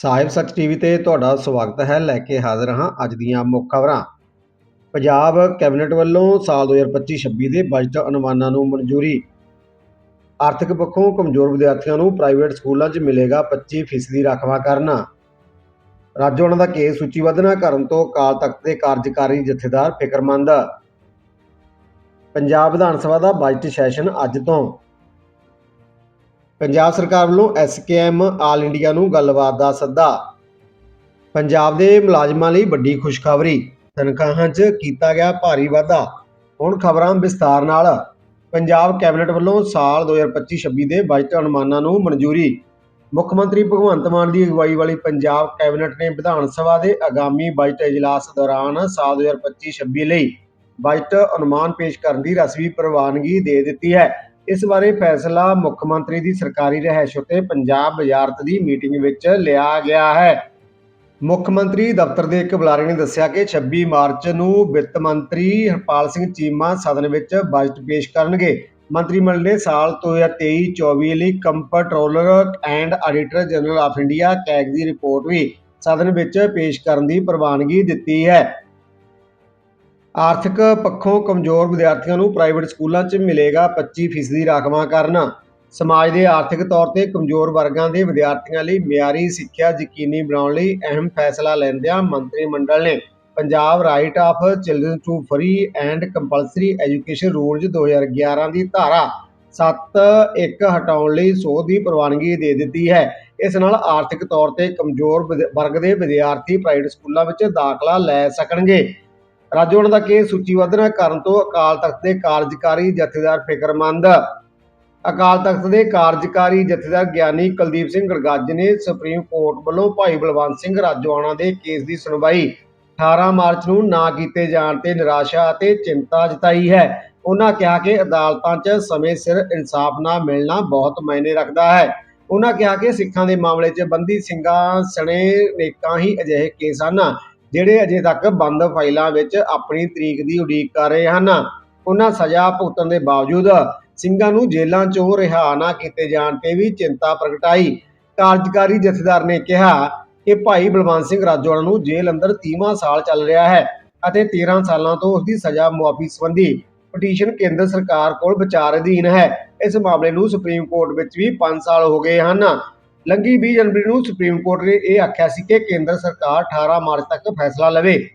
ਸਾਹਿਬ ਸੱਚ ਟੀਵੀ ਤੇ ਤੁਹਾਡਾ ਸਵਾਗਤ ਹੈ। ਲੈ ਕੇ ਹਾਜ਼ਰ ਹਾਂ ਅੱਜ ਦੀਆਂ ਮੁੱਖ ਖਬਰਾਂ। ਪੰਜਾਬ ਕੈਬਨਿਟ ਵੱਲੋਂ ਸਾਲ 2025-26 ਦੇ ਬਜਟ ਅਨੁਮਾਨਾਂ ਨੂੰ ਮਨਜ਼ੂਰੀ। ਆਰਥਿਕ ਪੱਖੋਂ ਕਮਜ਼ੋਰ ਵਿਦਿਆਰਥੀਆਂ ਨੂੰ ਪ੍ਰਾਈਵੇਟ ਸਕੂਲਾਂ 'ਚ ਮਿਲੇਗਾ 25% ਰਾਖਵਾਂ ਕਰਨਾ। ਰਾਜੋਆਣਾ ਦਾ ਕੇਸ ਸੂਚੀਬੱਧ ਨਾ ਕਰਨ ਤੋਂ ਅਕਾਲ ਤਖਤ ਦੇ ਕਾਰਜਕਾਰੀ ਜਥੇਦਾਰ ਫਿਕਰਮੰਦ। ਪੰਜਾਬ ਵਿਧਾਨ ਸਭਾ ਦਾ ਬਜਟ ਸੈਸ਼ਨ ਅੱਜ ਤੋਂ ਪੰਜਾਬ ਸਰਕਾਰ ਵੱਲੋਂ ਐਸਕੇਐਮ ਆਲ ਇੰਡੀਆ ਨੂੰ ਗੱਲਬਾਤ ਦਾ ਸੱਦਾ। ਪੰਜਾਬ ਦੇ ਮੁਲਾਜ਼ਮਾਂ ਲਈ ਵੱਡੀ ਖੁਸ਼ਖਬਰੀ। ਤਨਖਾਹਾਂ 'ਚ ਕੀਤਾ ਗਿਆ ਭਾਰੀ ਵਾਧਾ। ਹੁਣ ਖਬਰਾਂ ਵਿਸਤਾਰ ਨਾਲ। ਪੰਜਾਬ ਕੈਬਨਿਟ ਵੱਲੋਂ ਸਾਲ 2025-26 ਦੇ ਬਜਟ ਅਨੁਮਾਨਾਂ ਨੂੰ ਮਨਜ਼ੂਰੀ। ਮੁੱਖ ਮੰਤਰੀ ਭਗਵੰਤ ਮਾਨ ਦੀ ਅਗਵਾਈ ਵਾਲੀ ਪੰਜਾਬ ਕੈਬਨਿਟ ਨੇ ਵਿਧਾਨ ਸਭਾ ਦੇ ਆਗਾਮੀ ਬਜਟ ਇਜਲਾਸ ਦੌਰਾਨ ਸਾਲ 2025-26 ਲਈ ਬਜਟ ਅਨੁਮਾਨ ਪੇਸ਼ ਕਰਨ ਦੀ ਰਸਮੀ ਪ੍ਰਵਾਨਗੀ ਦੇ ਦਿੱਤੀ ਹੈ। ਇਸ ਬਾਰੇ ਫੈਸਲਾ ਮੁੱਖ ਮੰਤਰੀ ਦੀ ਸਰਕਾਰੀ ਰਿਹਾਇਸ਼ ਉੱਤੇ ਪੰਜਾਬ ਵਜ਼ਾਰਤ ਦੀ ਮੀਟਿੰਗ ਵਿੱਚ ਲਿਆ ਗਿਆ ਹੈ। ਮੁੱਖ ਮੰਤਰੀ ਦਫ਼ਤਰ ਦੇ ਇੱਕ ਬੁਲਾਰੇ ਨੇ ਦੱਸਿਆ ਕਿ 26 ਮਾਰਚ ਨੂੰ ਵਿੱਤ ਮੰਤਰੀ ਹਰਪਾਲ ਸਿੰਘ ਚੀਮਾ ਸਦਨ ਵਿੱਚ ਬਜਟ ਪੇਸ਼ ਕਰਨਗੇ। ਮੰਤਰੀ ਮੰਡਲ ਨੇ ਸਾਲ 2023-24 ਲਈ comptroller and auditor general of India CAG the report ਵੀ ਸਦਨ ਵਿੱਚ ਪੇਸ਼ ਕਰਨ ਦੀ ਪ੍ਰਵਾਨਗੀ ਦਿੱਤੀ ਹੈ। ਆਰਥਿਕ ਪੱਖੋਂ ਕਮਜ਼ੋਰ ਵਿਦਿਆਰਥੀਆਂ ਨੂੰ ਪ੍ਰਾਈਵੇਟ ਸਕੂਲਾਂ 'ਚ ਮਿਲੇਗਾ 25% ਰਾਖਵਾਂ ਕਰਨਾ। ਸਮਾਜ ਦੇ ਆਰਥਿਕ ਤੌਰ ਤੇ ਕਮਜ਼ੋਰ ਵਰਗਾਂ ਦੇ ਵਿਦਿਆਰਥੀਆਂ ਲਈ ਮਿਆਰੀ ਸਿੱਖਿਆ ਯਕੀਨੀ ਬਣਾਉਣ ਲਈ ਅਹਿਮ ਫੈਸਲਾ ਲੈਂਦਿਆਂ ਮੰਤਰੀ ਮੰਡਲ ਨੇ Punjab right of children to free and compulsory education rules 2011 ਦੀ ਧਾਰਾ 7 ਇੱਕ ਹਟਾਉਣ ਲਈ ਸੋਧ ਦੀ ਪ੍ਰਵਾਨਗੀ ਦੇ ਦਿੱਤੀ ਹੈ। ਇਸ ਨਾਲ ਆਰਥਿਕ ਤੌਰ ਤੇ ਕਮਜ਼ੋਰ ਵਿਦ- ਵਰਗ ਦੇ ਵਿਦਿਆਰਥੀ ਪ੍ਰਾਈਵੇਟ ਸਕੂਲਾਂ ਵਿੱਚ ਦਾਖਲਾ ਲੈ ਸਕਣਗੇ। ਰਾਜੋਆਣਾ ਦਾ ਕੇਸ ਸੂਚੀਬੱਧ ਨਾ ਕਰਨ ਤੋਂ ਅਕਾਲ ਤਖਤ ਦੇ ਕਾਰਜਕਾਰੀ ਜਥੇਦਾਰ ਫਿਕਰਮੰਦ। ਅਕਾਲ ਤਖਤ ਦੇ ਕਾਰਜਕਾਰੀ ਜਥੇਦਾਰ ਗਿਆਨੀ ਕੁਲਦੀਪ ਸਿੰਘ ਗੜਗੱਜ ਨੇ ਸੁਪਰੀਮ ਕੋਰਟ ਵੱਲੋਂ ਭਾਈ ਬਲਵੰਤ ਸਿੰਘ ਰਾਜੋਆਣਾ ਦੇ ਕੇਸ ਦੀ ਸੁਣਵਾਈ 18 ਮਾਰਚ ਨੂੰ ਨਾ ਕੀਤੇ ਜਾਣ ਤੇ ਨਿਰਾਸ਼ਾ ਅਤੇ ਚਿੰਤਾ ਜਤਾਈ ਹੈ। ਉਹਨਾਂ ਕਿਹਾ ਕਿ ਅਦਾਲਤਾਂ 'ਚ ਸਮੇਂ ਸਿਰ ਇਨਸਾਫ ਨਾ ਮਿਲਣਾ ਬਹੁਤ ਮਾਇਨੇ ਰੱਖਦਾ ਹੈ। ਉਹਨਾਂ ਕਿਹਾ ਕਿ ਸਿੱਖਾਂ ਦੇ ਮਾਮਲੇ 'ਚ ਬੰਦੀ ਸਿੰਘਾਂ ਸਣੇ ਨੇਕਾਂ ਹੀ ਅਜਿਹੇ ਕੇਸ ਹਨ। ਜਿਹੜੇ ਅਜੇ ਤੱਕ ਬੰਦ ਫਾਈਲਾਂ ਵਿੱਚ ਆਪਣੀ ਤਰੀਕ ਦੀ ਉਡੀਕ ਕਰ ਰਹੇ ਹਨ, ਉਹਨਾਂ ਸਜ਼ਾ ਭੁਗਤਣ ਦੇ ਬਾਵਜੂਦ ਸਿੰਘਾਂ ਨੂੰ ਜੇਲ੍ਹਾਂ 'ਚੋਂ ਰਿਹਾ ਨਾ ਕੀਤੇ ਜਾਣ ਤੇ ਵੀ ਚਿੰਤਾ ਪ੍ਰਗਟਾਈ। ਕਾਰਜਕਾਰੀ ਜਥੇਦਾਰ ਨੇ ਕਿਹਾ ਕਿ ਭਾਈ ਬਲਵੰਤ ਸਿੰਘ ਰਾਜੋਆਣਾ ਨੂੰ ਜੇਲ੍ਹ ਅੰਦਰ 30ਵਾਂ ਸਾਲ ਚੱਲ ਰਿਹਾ ਹੈ ਅਤੇ 13 ਸਾਲਾਂ ਤੋਂ ਉਸ ਦੀ ਸਜ਼ਾ ਮੁਆਫੀ ਸੰਬੰਧੀ ਪਟੀਸ਼ਨ ਕੇਂਦਰ ਸਰਕਾਰ ਕੋਲ ਵਿਚਾਰ ਅਧੀਨ ਹੈ। ਇਸ ਮਾਮਲੇ ਨੂੰ ਸੁਪਰੀਮ ਕੋਰਟ ਵਿੱਚ ਵੀ 5 ਸਾਲ ਹੋ ਗਏ ਹਨ। ਲੰਘੀ 20 ਜਨਵਰੀ ਨੂੰ ਸੁਪਰੀਮ ਕੋਰਟ ਨੇ ਇਹ ਆਖਿਆ ਸੀ ਕਿ ਕੇਂਦਰ ਸਰਕਾਰ 18 ਮਾਰਚ ਤੱਕ ਫੈਸਲਾ ਲਵੇ।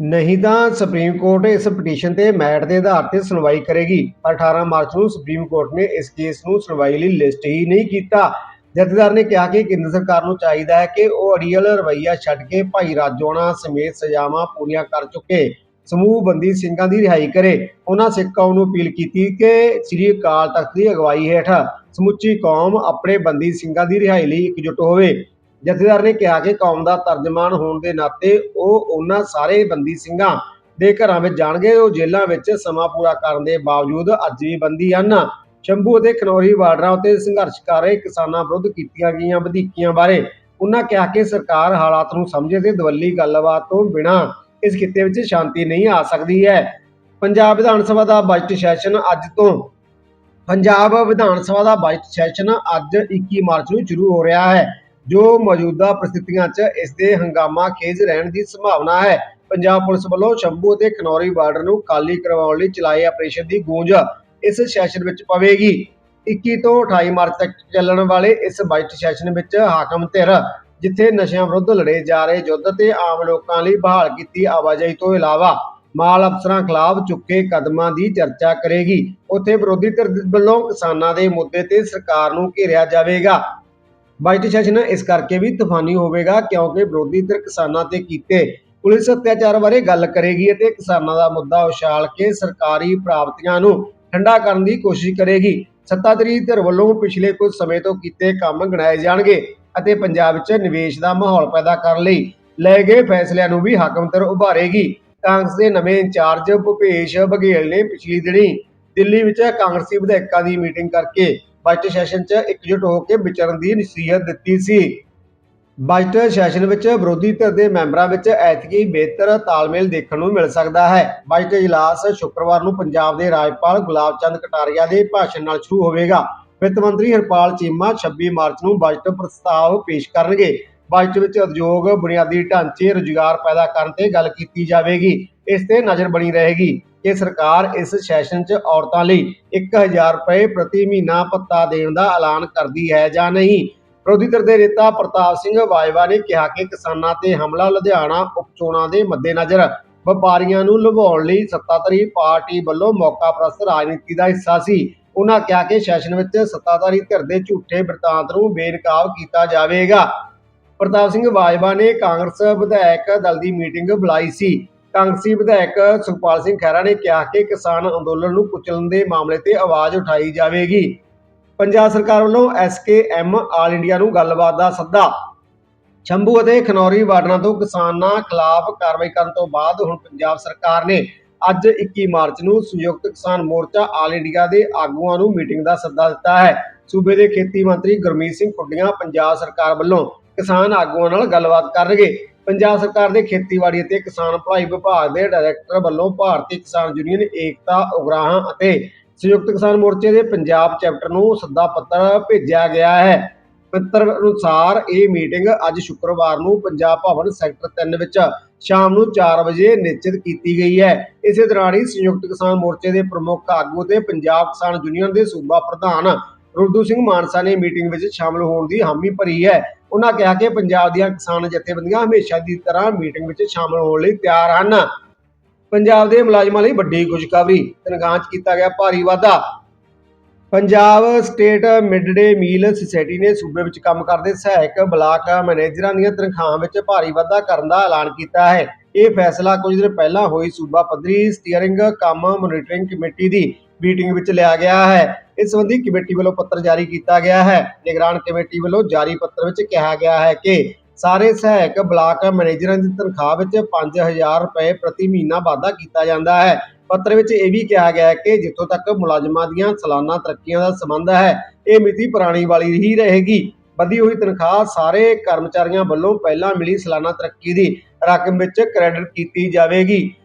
ਨਹੀਂ ਤਾਂ ਸੁਪਰੀਮ ਕੋਰਟ ਇਸ ਪਟੀਸ਼ਨ ਤੇ ਮੈਟ ਦੇ ਆਧਾਰ ਤੇ ਸੁਣਵਾਈ ਕਰੇਗੀ। ਪਰ 18 ਮਾਰਚ ਨੂੰ ਸੁਪਰੀਮ ਕੋਰਟ ਨੇ ਇਸ ਕੇਸ ਨੂੰ ਸੁਣਵਾਈ ਲਈ ਲਿਸਟ ਹੀ ਨਹੀਂ ਕੀਤਾ। ਜਥੇਦਾਰ ਨੇ ਕਿਹਾ ਕਿ ਕੇਂਦਰ ਸਰਕਾਰ ਨੂੰ ਚਾਹੀਦਾ ਹੈ ਕਿ ਉਹ ਅੜੀਅਲ ਰਵੱਈਆ ਛੱਡ ਕੇ ਭਾਈ ਰਾਜੋਣਾ ਸਮੇਤ ਸਜ਼ਾਵਾਂ ਪੂਰੀਆਂ ਕਰ ਚੁੱਕੇ। ਸਮੂਹ ਬੰਦੀ ਸਿੰਘਾਂ ਦੀ ਰਿਹਾਈ ਕਰੇ। ਉਹਨਾਂ ਸਿੱਖ ਕੌਮ ਨੂੰ ਅਪੀਲ ਕੀਤੀ ਕਿ ਸ੍ਰੀ ਅਕਾਲ ਤਖਤ ਦੀ ਅਗਵਾਈ ਹੇਠ ਸਮੁੱਚੀ ਕੌਮ ਆਪਣੇ ਬੰਦੀ ਸਿੰਘਾਂ ਦੀ ਰਿਹਾਈ ਲਈ ਇਕਜੁੱਟ ਹੋਵੇ। ਜਥੇਦਾਰ ਨੇ ਕਿਹਾ ਕਿ ਕੌਮ ਦਾ ਤਰਜਮਾਨ ਹੋਣ ਦੇ ਨਾਤੇ ਉਹ ਉਹਨਾਂ ਸਾਰੇ ਬੰਦੀ ਸਿੰਘਾਂ ਦੇ ਘਰਾਂ ਵਿੱਚ ਜਾਣਗੇ। ਉਹ ਜੇਲ੍ਹਾਂ ਵਿੱਚ ਸਮਾਂ ਪੂਰਾ ਕਰਨ ਦੇ ਬਾਵਜੂਦ ਅੱਜ ਵੀ ਬੰਦੀ ਹਨ। ਸ਼ੰਭੂ ਅਤੇ ਖਨੌਰੀ ਬਾਰਡਰਾਂ ਉੱਤੇ ਸੰਘਰਸ਼ ਕਰ ਰਹੇ ਕਿਸਾਨਾਂ ਵਿਰੁੱਧ ਕੀਤੀਆਂ ਗਈਆਂ ਵਧੀਕੀਆਂ ਬਾਰੇ ਉਹਨਾਂ ਕਿਹਾ ਕਿ ਸਰਕਾਰ ਹਾਲਾਤ ਨੂੰ ਸਮਝੇ ਤੇ ਦਵੱਲੀ ਗੱਲਬਾਤ ਤੋਂ ਬਿਨਾਂ ਇਸ ਖਿੱਤੇ ਵਿੱਚ ਸ਼ਾਂਤੀ ਨਹੀਂ ਆ ਸਕਦੀ ਹੈ। ਪੰਜਾਬ ਵਿਧਾਨ ਸਭਾ ਦਾ ਬਜਟ ਸੈਸ਼ਨ ਅੱਜ ਤੋਂ ਪੰਜਾਬ ਵਿਧਾਨ ਸਭਾ ਦਾ ਬਜਟ ਸੈਸ਼ਨ ਅੱਜ 21 ਮਾਰਚ ਨੂੰ ਸ਼ੁਰੂ ਹੋ ਰਿਹਾ ਹੈ, ਜੋ ਮੌਜੂਦਾ ਪ੍ਰਸਥਿਤੀਆਂ 'ਚ ਇਸ ਦੇ ਹੰਗਾਮਾ ਖੇਜ ਰਹਿਣ ਦੀ ਸੰਭਾਵਨਾ ਹੈ। ਪੰਜਾਬ ਪੁਲਿਸ ਵੱਲੋਂ ਸ਼ੰਭੂ ਅਤੇ ਖਨੌਰੀ ਬਾਰਡਰ ਨੂੰ ਖਾਲੀ ਕਰਵਾਉਣ ਲਈ ਚਲਾਏ ਆਪਰੇਸ਼ਨ ਦੀ ਗੂੰਜ ਇਸ ਸੈਸ਼ਨ ਵਿੱਚ ਪਵੇਗੀ। 21 ਤੋਂ 28 ਮਾਰਚ ਤੱਕ ਚੱਲਣ ਵਾਲੇ ਇਸ ਬਜਟ ਸੈਸ਼ਨ ਵਿੱਚ ਹਾਕਮ ਧਿਰ, ਜਿੱਥੇ ਨਸ਼ਿਆਂ ਵਿਰੁੱਧ ਲੜੇ ਜਾ ਰਹੇ ਯੁੱਧ ਤੇ ਆਮ ਲੋਕਾਂ ਲਈ ਬਹਾਲ ਕੀਤੀ ਆਵਾਜਾਈ ਤੋਂ ਇਲਾਵਾ ਮਾਲ ਅਫਸਰਾਂ ਖਿਲਾਫ ਚੁੱਕੇ ਕਦਮਾਂ ਦੀ ਚਰਚਾ ਕਰੇਗੀ। ਉੱਥੇ ਵਿਰੋਧੀ ਧਿਰ ਵੱਲੋਂ ਕਿਸਾਨਾਂ ਦੇ ਮੁੱਦੇ ਤੇ ਸਰਕਾਰ ਨੂੰ ਘੇਰਿਆ ਜਾਵੇਗਾ। ਬਜਟ ਸੈਸ਼ਨ ਇਸ ਕਰਕੇ ਵੀ ਤੂਫਾਨੀ ਹੋਵੇਗਾ ਕਿਉਂਕਿ ਵਿਰੋਧੀ ਧਿਰ ਕਿਸਾਨਾਂ ਤੇ ਕੀਤੇ ਪੁਲਿਸ ਅਤਿਆਚਾਰ ਬਾਰੇ ਗੱਲ ਕਰੇਗੀ ਅਤੇ ਕਿਸਾਨਾਂ ਦਾ ਮੁੱਦਾ ਉਛਾਲ ਕੇ ਸਰਕਾਰੀ ਪ੍ਰਾਪਤੀਆਂ ਨੂੰ ਠੰਡਾ ਕਰਨ ਦੀ ਕੋਸ਼ਿਸ਼ ਕਰੇਗੀ। ਸੱਤਾਧਾਰੀ ਧਿਰ ਵੱਲੋਂ ਪਿਛਲੇ ਕੁਝ ਸਮੇਂ ਤੋਂ ਕੀਤੇ ਕੰਮ ਗਿਣਾਏ ਜਾਣਗੇ ਅਤੇ ਪੰਜਾਬ ਚ ਨਿਵੇਸ਼ ਦਾ ਮਾਹੌਲ ਪੈਦਾ ਕਰਨ ਲਈ ਲਏ ਗਏ ਫੈਸਲਿਆਂ ਨੂੰ ਵੀ ਹਾਕਮ ਧਿਰ ਉਭਾਰੇਗੀ। ਕਾਂਗਰਸ ਦੇ ਨਵੇਂ ਇੰਚਾਰਜ ਭੁਪੇਸ਼ ਬਘੇਲ ਨੇ ਪਿਛਲੀ ਦਿਨੀ ਦਿੱਲੀ ਵਿੱਚ ਕਾਂਗਰਸੀ ਵਿਧਾਇਕਾਂ ਦੀ ਮੀਟਿੰਗ ਕਰਕੇ ਬਜਟ ਸੈਸ਼ਨ 'ਚ ਇਕਜੁੱਟ ਹੋ ਕੇ ਵਿਚਰਨ ਦੀ ਨਸੀਹਤ ਦਿੱਤੀ ਸੀ। ਬਜਟ ਸੈਸ਼ਨ ਵਿੱਚ ਵਿਰੋਧੀ ਧਿਰ ਦੇ ਮੈਂਬਰਾਂ ਵਿੱਚ ਐਤਕੀ ਬਿਹਤਰ ਤਾਲਮੇਲ ਦੇਖਣ ਨੂੰ ਮਿਲ ਸਕਦਾ ਹੈ। ਬਜਟ ਇਜਲਾਸ ਸ਼ੁੱਕਰਵਾਰ ਨੂੰ ਪੰਜਾਬ ਦੇ ਰਾਜਪਾਲ ਗੁਲਾਬ ਚੰਦ ਕਟਾਰੀਆ ਦੇ ਭਾਸ਼ਣ ਨਾਲ ਸ਼ੁਰੂ ਹੋਵੇਗਾ। ਵਿੱਤ ਮੰਤਰੀ ਹਰਪਾਲ ਚੀਮਾ 26 ਮਾਰਚ ਨੂੰ ਬਜਟ ਪ੍ਰਸਤਾਵ ਪੇਸ਼ ਕਰਨਗੇ। ਬਜਟ ਵਿੱਚ ਉਦਯੋਗ ਬੁਨਿਆਦੀ ਢਾਂਚੇ ਰੁਜ਼ਗਾਰ ਪੈਦਾ ਕਰਨ ਤੇ ਗੱਲ ਕੀਤੀ ਜਾਵੇਗੀ। ਇਸ ਤੇ ਨਜ਼ਰ ਬਣੀ ਰਹੇਗੀ ਕਿ ਸਰਕਾਰ ਇਸ ਸੈਸ਼ਨ 'ਚ ਔਰਤਾਂ ਲਈ 1000 ਰੁਪਏ ਪ੍ਰਤੀ ਮਹੀਨਾ ਭੱਤਾ ਦੇਣ ਦਾ ਐਲਾਨ ਕਰਦੀ ਹੈ ਜਾਂ ਨਹੀਂ। ਵਿਰੋਧੀ ਧਿਰ ਦੇ ਨੇਤਾ ਪ੍ਰਤਾਪ ਸਿੰਘ ਬਾਜਵਾ ਨੇ ਕਿਹਾ ਕਿ ਕਿਸਾਨਾਂ ਤੇ ਹਮਲਾ ਲੁਧਿਆਣਾ ਉਪਚੋਣਾਂ ਦੇ ਮੱਦੇਨਜ਼ਰ ਵਪਾਰੀਆਂ ਨੂੰ ਲੁਭਾਉਣ ਲਈ ਸੱਤਾਧਾਰੀ ਪਾਰਟੀ ਵੱਲੋਂ ਮੌਕਾ ਪ੍ਰਸਤ ਰਾਜਨੀਤੀ ਦਾ ਹਿੱਸਾ ਸੀ। ਉਹਨਾਂ ਕਿਹਾ ਕਿ ਸੈਸ਼ਨ ਵਿੱਚ ਸੱਤਾਧਾਰੀ ਧਿਰ ਦੇ ਝੂਠੇ ਬਿਰਤਾਂਤ ਨੂੰ ਬੇਨਕਾਬ ਕੀਤਾ ਜਾਵੇਗਾ। ਪ੍ਰਤਾਪ ਸਿੰਘ ਬਾਜਵਾ ਨੇ ਕਾਂਗਰਸ ਵਿਧਾਇਕ ਦਲ ਦੀ ਮੀਟਿੰਗ ਬੁਲਾਈ ਸੀ। ਕਾਂਗਰਸੀ ਵਿਧਾਇਕ ਸੁਖਪਾਲ ਸਿੰਘ ਖਹਿਰਾ ਨੇ ਕਿਹਾ ਕਿ ਕਿਸਾਨ ਅੰਦੋਲਨ ਨੂੰ ਕੁਚਲਣ ਦੇ ਮਾਮਲੇ ਤੇ ਆਵਾਜ਼ ਉਠਾਈ ਜਾਵੇਗੀ। ਪੰਜਾਬ ਸਰਕਾਰ ਵੱਲੋਂ ਐਸਕੇਐਮ ਆਲ ਇੰਡੀਆ ਨੂੰ ਗੱਲਬਾਤ ਦਾ ਸੱਦਾ। ਸ਼ੰਭੂ ਅਤੇ ਖਨੌਰੀ ਬਾਰਡਰਾਂ ਤੋਂ ਕਿਸਾਨਾਂ ਖਿਲਾਫ ਕਾਰਵਾਈ ਕਰਨ ਤੋਂ ਬਾਅਦ ਹੁਣ ਪੰਜਾਬ ਸਰਕਾਰ ਨੇ ਅੱਜ 21 ਮਾਰਚ ਨੂੰ ਸੰਯੁਕਤ ਕਿਸਾਨ ਮੋਰਚਾ ਆਲ ਇੰਡੀਆ ਦੇ ਆਗੂਆਂ ਨੂੰ ਮੀਟਿੰਗ ਦਾ ਸੱਦਾ ਦਿੱਤਾ ਹੈ। ਸੂਬੇ ਦੇ ਖੇਤੀ ਮੰਤਰੀ ਗੁਰਮੀਤ ਸਿੰਘ ਖੁੱਡੀਆਂ, ਪੰਜਾਬ ਸਰਕਾਰ ਵੱਲੋਂ ਕਿਸਾਨ ਆਗੂਆਂ ਨਾਲ ਗੱਲਬਾਤ ਕਰਨਗੇ। ਪੰਜਾਬ ਸਰਕਾਰ ਦੇ ਖੇਤੀਬਾੜੀ ਅਤੇ ਕਿਸਾਨ ਭਲਾਈ ਵਿਭਾਗ ਦੇ ਡਾਇਰੈਕਟਰ ਵੱਲੋਂ ਭਾਰਤੀ ਕਿਸਾਨ ਯੂਨੀਅਨ, ਏਕਤਾ, ਉਗਰਾਹਾਂ ਅਤੇ ਸੰਯੁਕਤ ਕਿਸਾਨ ਮੋਰਚੇ ਦੇ ਪੰਜਾਬ ਚੈਪਟਰ ਨੂੰ ਸੱਦਾ ਪੱਤਰ ਭੇਜਿਆ ਗਿਆ ਹੈ। ਪੱਤਰ ਅਨੁਸਾਰ ਇਹ ਮੀਟਿੰਗ ਅੱਜ ਸ਼ੁੱਕਰਵਾਰ ਨੂੰ ਪੰਜਾਬ ਭਵਨ ਸੈਕਟਰ 3 ਵਿੱਚ ਸ਼ਾਮ ਨੂੰ 4 ਵਜੇ ਨਿਸ਼ਚਿਤ ਕੀਤੀ ਗਈ ਹੈ। ਇਸੇ ਦੌਰਾਨ ਹੀ ਸੰਯੁਕਤ ਕਿਸਾਨ ਮੋਰਚੇ ਦੇ ਪ੍ਰਮੁੱਖ ਆਗੂ ਤੇ ਪੰਜਾਬ ਕਿਸਾਨ ਯੂਨੀਅਨ ਦੇ ਸੂਬਾ ਪ੍ਰਧਾਨ ਰੁੱਦੂ ਸਿੰਘ ਮਾਨਸਾ ਨੇ ਮੀਟਿੰਗ ਵਿੱਚ ਸ਼ਾਮਲ ਹੋਣ ਦੀ ਹਾਮੀ ਭਰੀ ਹੈ। ਉਹਨਾਂ ਕਿਹਾ ਕਿ ਪੰਜਾਬ ਦੀਆਂ ਕਿਸਾਨ ਜਥੇਬੰਦੀਆਂ ਹਮੇਸ਼ਾ ਦੀ ਤਰ੍ਹਾਂ ਮੀਟਿੰਗ ਵਿੱਚ ਸ਼ਾਮਲ ਹੋਣ ਲਈ ਤਿਆਰ ਹਨ। ਪੰਜਾਬ ਦੇ ਮੁਲਾਜ਼ਮਾਂ ਲਈ ਵੱਡੀ ਖੁਸ਼ਖਬਰੀ, ਤਨਖਾਹ 'ਚ ਕੀਤਾ ਗਿਆ ਭਾਰੀ ਵਾਧਾ। Punjab state mid day meal society ਨੇ ਸੂਬੇ ਵਿੱਚ ਕੰਮ ਕਰਦੇ ਸਹਾਇਕ ਬਲਾਕ ਮੈਨੇਜਰਾਂ ਦੀਆਂ ਤਨਖਾਹਾਂ ਵਿੱਚ ਭਾਰੀ ਵਾਧਾ ਕਰਨ ਦਾ ਐਲਾਨ ਕੀਤਾ ਹੈ। ਇਹ ਫੈਸਲਾ ਕੁਝ ਦਿਨ ਪਹਿਲਾਂ ਹੋਈ ਸੂਬਾ ਪੱਧਰੀ ਸਟੀਅਰਿੰਗ, ਕੰਮ ਮੋਨੀਟਰਿੰਗ ਕਮੇਟੀ ਦੀ ਮੀਟਿੰਗ ਵਿੱਚ ਲਿਆ ਗਿਆ ਹੈ। ਇਸ ਸੰਬੰਧੀ ਕਮੇਟੀ ਵੱਲੋਂ ਪੱਤਰ ਜਾਰੀ ਕੀਤਾ ਗਿਆ ਹੈ। ਨਿਗਰਾਨ ਕਮੇਟੀ ਵੱਲੋਂ ਜਾਰੀ ਪੱਤਰ ਵਿੱਚ ਕਿਹਾ ਗਿਆ ਹੈ ਕਿ ਸਾਰੇ ਸਹਾਇਕ ਬਲਾਕ ਮੈਨੇਜਰਾਂ ਦੀ ਤਨਖਾਹ ਵਿੱਚ 5000 ਰੁਪਏ ਪ੍ਰਤੀ ਮਹੀਨਾ ਵਾਧਾ ਕੀਤਾ ਜਾਂਦਾ ਹੈ। ਪੱਤਰ ਵਿੱਚ ਇਹ ਵੀ ਕਿਹਾ ਗਿਆ ਹੈ ਕਿ ਜਿੱਥੋਂ ਤੱਕ ਮੁਲਾਜ਼ਮਾਂ ਦੀਆਂ ਸਾਲਾਨਾ ਤਰੱਕੀਆਂ ਦਾ ਸੰਬੰਧ ਹੈ, ਇਹ ਮਿਤੀ ਪੁਰਾਣੀ ਵਾਲੀ ਹੀ ਰਹੇਗੀ। ਵਧੀ ਹੋਈ ਤਨਖਾਹ ਸਾਰੇ ਕਰਮਚਾਰੀਆਂ ਵੱਲੋਂ ਪਹਿਲਾਂ ਮਿਲੀ ਸਾਲਾਨਾ ਤਰੱਕੀ ਦੀ ਰਕਮ ਵਿੱਚ ਕ੍ਰੈਡਿਟ ਕੀਤੀ ਜਾਵੇਗੀ।